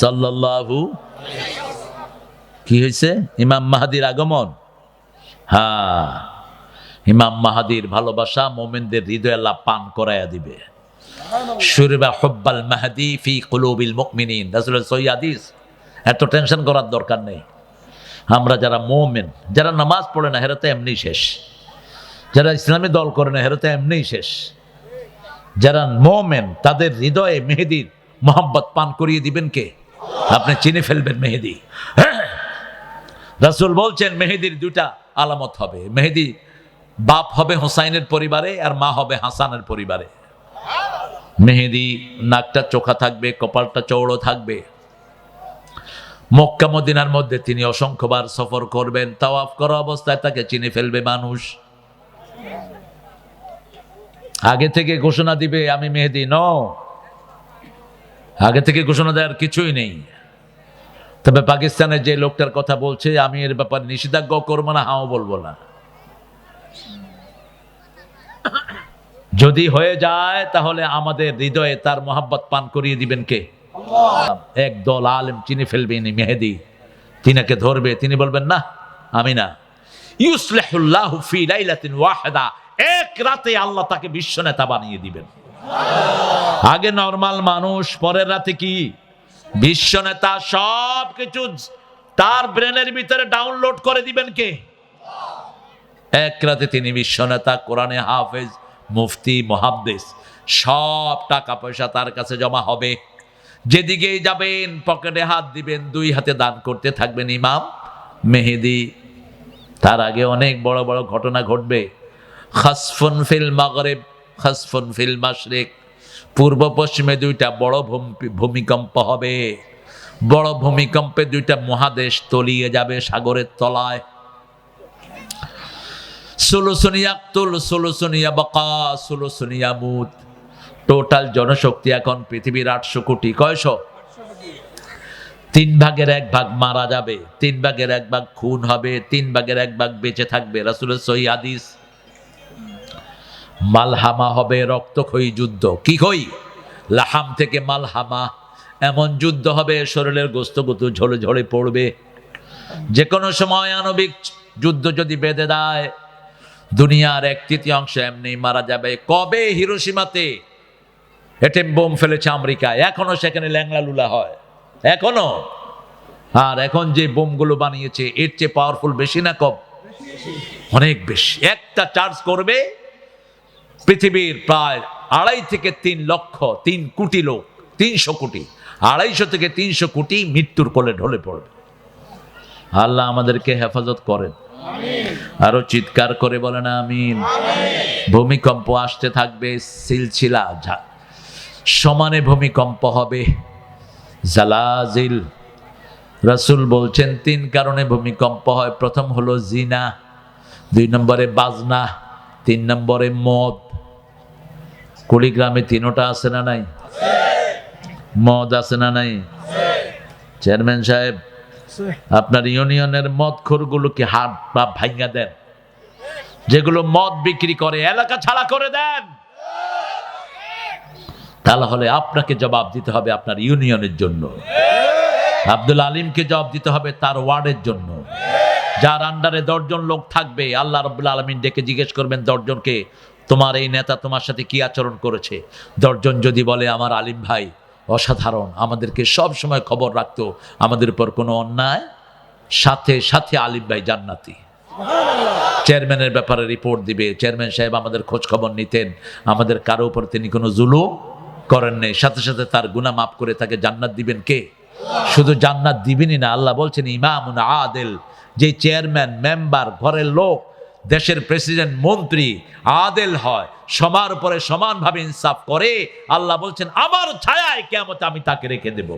সাল্লাল্লাহু কি হয়েছে ইমাম মাহাদির আগমন। হ্যাঁ ইমাম মাহাদির ভালোবাসা মোমেনদের হৃদয় আল্লাহ পান করাইয়া দিবে। সুরবা হব্বাল মাহাদি ফি কুলুবিল মুকমিনিন রাসূলের সহিহ হাদিস। এত টেনশন করার দরকার নেই। আমরা যারা মোমেন, যারা নামাজ পড়ে না হেরা তো এমনি শেষ। যারা ইসলামী দল করে না হেরা তো এমনিই শেষ। যারা মোমেন, তাদের হৃদয়ে মেহেদির মোহাম্মত পান করিয়ে দিবেন কে? আপনি চিনে ফেলবেন মেহেদি। রাসূল বলছেন, মেহেদির দুটা আলামত হবে। মেহেদি বাপ হবে হোসাইনের পরিবারে আর মা হবে হাসানের পরিবারে। মেহেদি নাকটা চোখা থাকবে, কপালটা চৌড়ো থাকবে। মক্কা মদিনার মধ্যে তিনি অসংখ্যবার সফর করবেন, তাওয়াফ করা অবস্থায় তাকে চিনে ফেলবে মানুষ। আগে থেকে ঘোষণা দিবে, আমি মেহেদি ন আগে থেকে ঘোষণা দেওয়ার কিছুই নেই। তবে পাকিস্তানের যে লোকটার কথা বলছে, আমি এর ব্যাপারে নিষেধাজ্ঞা করব না, হাও বলব না। যদি হয়ে যায়, তাহলে আমাদের হৃদয়ে তার মোহাব্বত পান করিয়ে দিবেন কে? এক দল আলেম চিনে ফেলবেন মেহেদি। তিনাকে ধরবে, তিনি বলবেন, না, আমি না। ইউসলাহুল্লাহু ফি লাইলাতিন ওয়াহিদা, এক রাতে আল্লাহ তাকে বিশ্ব নেতা বানিয়ে দিবেন। আগে নর্মাল মানুষ, পরের রাতে কি? বিশ্ব নেতা, সব কিছু তার ব্রেনের ভিতরে ডাউনলোড করে দিবেন কে? এক রাতে তিনি বিশ্ব নেতা, কোরআনে হাফেজ, মুফতি মহাদ্দেশ সব টাকা পয়সা তার কাছে জমা হবে। যেদিকেই যাবেন, পকেটে হাত দিবেন, দুই হাতে দান করতে থাকবেন ইমাম মেহেদি। তার আগে অনেক বড় বড় ঘটনা ঘটবে। খাসফুন ফিল মাগরেব খাসফুন ফিল মাশরিক। পূর্ব পশ্চিমে দুইটা বড় ভূমিকম্প হবে। বড় ভূমিকম্পে দুইটা মহাদেশ তলিয়ে যাবে সাগরের তলায়। সুলুসুনিয়া তুল সুলুসুনিয়া বকা সুলুসুনিয়া মুত টোটাল জনশক্তি এখন পৃথিবীর আটশো কোটি। কয়শো? তিন ভাগের এক ভাগ মারা যাবে। তিন ভাগের এক ভাগ খুন হবে। তিন ভাগের এক ভাগ বেঁচে থাকবে। রাসুলের সহি হাদিস। মালহামা হবে রক্তক্ষয়ী যুদ্ধ। কি কই লাহাম থেকে মালহামা। এমন যুদ্ধ হবে, শরীরের গোস্তগুতু ঝরে ঝরে পড়বে। যে কোনো সময় আণবিক যুদ্ধ যদি বেঁধে দেয়, দুনিয়ার এক তৃতীয়াংশ এমনি মারা যাবে। কবে? হিরোসীমাতে। এটেম বোম ফেলেছে আমেরিকায়। এখনও সেখানে ল্যাংলা লুলা হয়। এখনও। আর এখন যে বোমগুলো বানিয়েছে, এর চেয়ে পাওয়ারফুল বেশি না কম? অনেক বেশি। একটা চার্জ করবে পৃথিবীর প্রায় আড়াই থেকে তিন লক্ষ তিন কোটি লোক তিনশো কোটি আড়াইশো থেকে তিনশো কোটি মৃত্যুর কোলে ঢলে পড়বে। আল্লাহ আমাদেরকে হেফাজত করেন। আরও চিৎকার করে বলেন আমিন। ভূমিকম্প আসতে থাকবে সিলসিলা সমানে ভূমিকম্প হবে। জালাজিল। রাসূল বলছেন তিন কারণে ভূমিকম্প হয়। প্রথম হলো জিনা দুই নম্বরে বাজনা তিন নম্বরে মদ কুড়িগ্রামে তিনোটা আছে না নাই? মদ আছে না নাই? চেয়ারম্যান সাহেব, আপনার ইউনিয়নের মদ খোরগুলোকে হাট বা ভাঙ্গা দেন। যেগুলো মদ বিক্রি করে, এলাকা ছাড়া করে দেন। তাহলে হলে আপনাকে জবাব দিতে হবে আপনার ইউনিয়নের জন্য। আব্দুল আলিমকে জবাব দিতে হবে তার ওয়ার্ডের জন্য। যার আন্ডারে দশজন লোক থাকবে, আল্লাহ রব্বুল আলমিন ডেকে জিজ্ঞেস করবেন দশজনকে তোমার এই নেতা তোমার সাথে কি আচরণ করেছে? দশজন যদি বলে আমার আলিম ভাই অসাধারণ আমাদেরকে সব সময় খবর রাখতো আমাদের উপর কোনো অন্যায় সাথে সাথে আলিম ভাই জান্নাতি। চেয়ারম্যানের ব্যাপারে রিপোর্ট দিবে। চেয়ারম্যান সাহেব আমাদের খোঁজ খবর নিতেন। আমাদের কারও উপর তিনি কোনো জুলুম করেন নেই। সাথে সাথে তার গুনাহ মাফ করে তাকে জান্নাত দিবেন কে? শুধু জান্নাত দিবেনই না আল্লাহ বলছেন ইমাম আদেল যে চেয়ারম্যান মেম্বার ঘরের লোক দেশের প্রেসিডেন্ট, মন্ত্রী আদেল হয়, সমার উপরে সমানভাবে ইনসাফ করে, আল্লাহ বলছেন, আমার ছায়ায় কেমন আমি তাকে রেখে দেব।